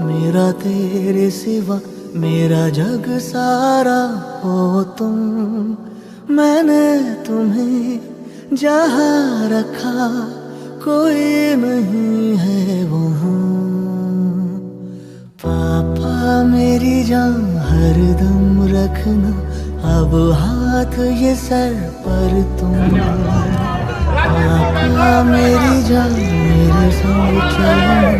मेरा तेरे सिवा, मेरा जग सारा हो तुम। मैंने तुम्हें जहाँ रखा, कोई नहीं है वहाँ पापा मेरी जान हरदम रखना, अब हाथ ये सर पर तुम। पापा मेरी जान मेरे संग चलना।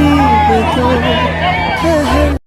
डूब दो